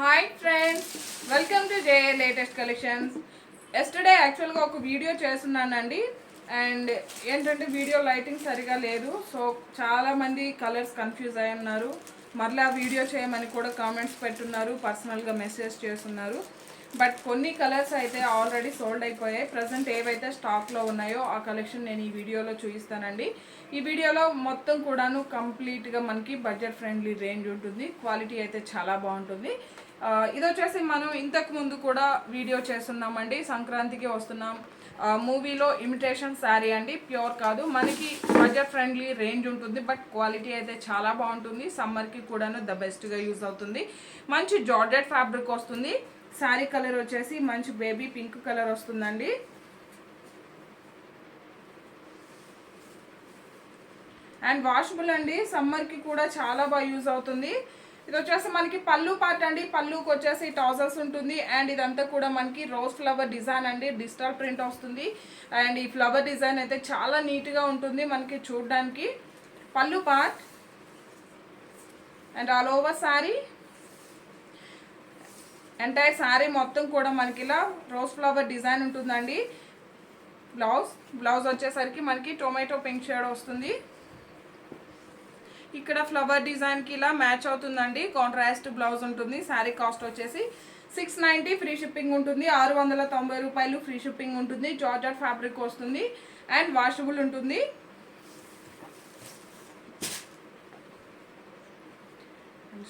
Hi friends welcome to J latest collections yesterday యాక్చువల్గా ఒక video చేస్తున్నానండి. అండ్ ఏంటంటే వీడియో లైటింగ్ సరిగా లేదు. సో చాలామంది కలర్స్ కన్ఫ్యూజ్ అయి ఉన్నారు. మరలా వీడియో చేయమని కూడా కామెంట్స్ పెట్టున్నారు. పర్సనల్గా మెసేజ్ చేస్తున్నారు. బట్ కొన్ని కలర్స్ అయితే ఆల్రెడీ సోల్డ్ అయిపోయాయి. ప్రజెంట్ ఏవైతే స్టాక్లో ఉన్నాయో ఆ కలెక్షన్ నేను ఈ వీడియోలో చూపిస్తానండి. ఈ వీడియోలో మొత్తం కూడాను కంప్లీట్గా మనకి బడ్జెట్ ఫ్రెండ్లీ రేంజ్ ఉంటుంది. క్వాలిటీ అయితే చాలా బాగుంటుంది. ఇది వచ్చేసి మనం ఇంతకు ముందు కూడా వీడియో చేస్తున్నామండి. సంక్రాంతికి వస్తున్నాం. మూవీలో ఇమిటేషన్ శారీ అండి. ప్యూర్ కాదు. మనకి బడ్జెట్ ఫ్రెండ్లీ రేంజ్ ఉంటుంది. బట్ క్వాలిటీ అయితే చాలా బాగుంటుంది. సమ్మర్కి కూడాను ద బెస్ట్గా యూజ్ అవుతుంది. మంచి జార్జెట్ ఫ్యాబ్రిక్ వస్తుంది. శారీ కలర్ వచ్చేసి మంచి బేబీ పింక్ కలర్ వస్తుందండి. అండ్ వాషబుల్ అండి. సమ్మర్కి కూడా చాలా బాగా యూజ్ అవుతుంది. ఇది వచ్చేసి మనకి పళ్ళు పార్ట్ అండి. పళ్ళుకి వచ్చేసి టాజర్స్ ఉంటుంది. అండ్ ఇదంతా కూడా మనకి రోజ్ ఫ్లవర్ డిజైన్ అండి. డిజిటల్ ప్రింట్ వస్తుంది. అండ్ ఈ ఫ్లవర్ డిజైన్ అయితే చాలా నీట్గా ఉంటుంది మనకి చూడడానికి. Pallu part. And all over sari. Entire sari మొత్తం కూడా మనకి ఇలా రోజ్ ఫ్లవర్ డిజైన్ ఉంటుందండి. బ్లౌజ్. బ్లౌజ్ వచ్చేసరికి మనకి టొమాటో పింక్ షేడ్ వస్తుంది. ఇక్కడ ఫ్లవర్ డిజైన్కి ఇలా మ్యాచ్ అవుతుందండి. కాంట్రాస్ట్ బ్లౌజ్ ఉంటుంది. శారీ కాస్ట్ వచ్చేసి సిక్స్ నైంటీ ఫ్రీ షిప్పింగ్ ఉంటుంది. ఆరు వందల తొంభై రూపాయలు ఫ్రీ షిప్పింగ్ ఉంటుంది. జార్జెట్ ఫ్యాబ్రిక్ వస్తుంది. అండ్ వాషబుల్ ఉంటుంది.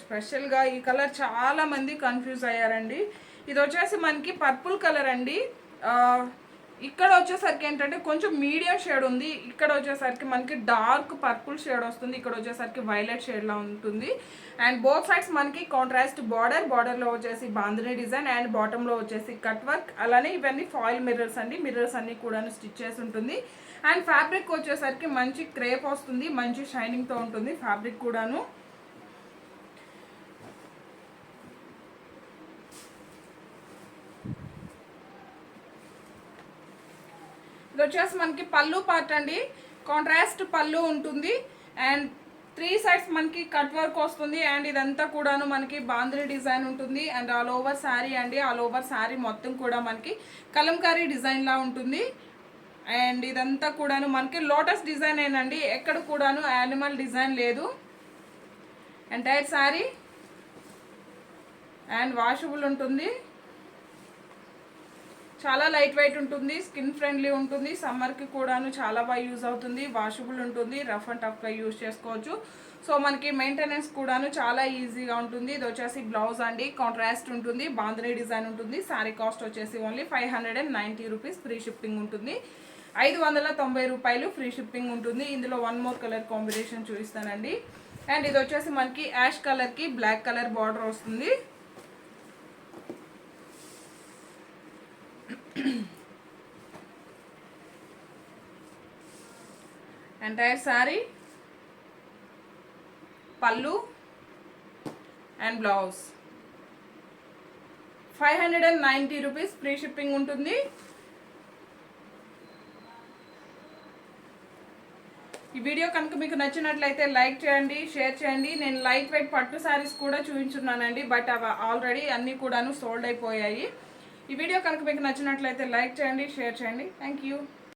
స్పెషల్గా ఈ కలర్ చాలా మంది కన్ఫ్యూజ్ అయ్యారండి. ఇది వచ్చేసి మనకి పర్పుల్ కలర్ అండి. ఇక్కడ వచ్చేసరికి ఏంటంటే కొంచెం మీడియం షేడ్ ఉంది. ఇక్కడ వచ్చేసరికి మనకి డార్క్ పర్పుల్ షేడ్ వస్తుంది. ఇక్కడ వచ్చేసరికి వైలెట్ షేడ్లా ఉంటుంది. అండ్ బోత్ సైడ్స్ మనకి కాంట్రాస్ట్ బార్డర్ బార్డర్లో వచ్చేసి బాంధనీ డిజైన్ అండ్ బాటంలో వచ్చేసి కట్ వర్క్. అలానే ఇవన్నీ ఫాయిల్ మిర్రర్స్ అండి. మిర్రర్స్ అన్ని కూడా స్టిచ్ చేసి ఉంటుంది. అండ్ ఫ్యాబ్రిక్ వచ్చేసరికి మంచి క్రేప్ వస్తుంది. మంచి షైనింగ్తో ఉంటుంది ఫ్యాబ్రిక్ కూడాను. ఇది వచ్చేసి మనకి పళ్ళు పార్ట్ అండి. కాంట్రాస్ట్ పళ్ళు ఉంటుంది. అండ్ త్రీ సైడ్స్ మనకి కట్ వర్క్ వస్తుంది. అండ్ ఇదంతా కూడాను మనకి బాంద్రీ డిజైన్ ఉంటుంది. అండ్ ఆల్ ఓవర్ శారీ అండి. ఆల్ ఓవర్ శారీ మొత్తం కూడా మనకి కలంకారీ డిజైన్లా ఉంటుంది. అండ్ ఇదంతా కూడాను మనకి లోటస్ డిజైన్ ఏనండి. ఎక్కడ కూడాను యానిమల్ డిజైన్ లేదు. ఎంటైర్ శారీ అండ్ వాషబుల్ ఉంటుంది. చాలా లైట్ వెయిట్ ఉంటుంది స్కిన్ ఫ్రెండ్లీ ఉంటుంది సమ్మర్కి కూడాను చాలా బాగా యూజ్ అవుతుంది వాషబుల్ ఉంటుంది రఫ్ అండ్ టఫ్గా యూజ్ చేసుకోవచ్చు. సో మనకి మెయింటెనెన్స్ కూడాను చాలా ఈజీగా ఉంటుంది. ఇది వచ్చేసి బ్లౌజ్ అండి కాంట్రాస్ట్ ఉంటుంది బాంధనీ డిజైన్ ఉంటుంది శారీ కాస్ట్ వచ్చేసి only five hundred and ninety rupees free shipping ఉంటుంది. ఐదు వందల తొంభై రూపాయలు ఫ్రీ షిప్పింగ్ ఉంటుంది. ఇందులో వన్ మోర్ కలర్ కాంబినేషన్ చూపిస్తానండి. అండ్ ఇది వచ్చేసి మనకి యాష్ కలర్కి బ్లాక్ కలర్ బార్డర్ వస్తుంది. Entire sari pallu and blouse five hundred and ninety rupees free shipping ఉంటుంది. ఈ వీడియో కనుక మీకు నచ్చినట్లయితే లైక్ చేయండి షేర్ చేయండి. నేను లైట్ వెయిట్ పట్టు శారీస్ కూడా చూపించున్నానండి బట్ అవి ఆల్రెడీ అన్నీ కూడాను సోల్డ్ అయిపోయాయి. ఈ వీడియో కనుక మీకు నచ్చినట్లయితే లైక్ చేయండి షేర్ చేయండి. Thank you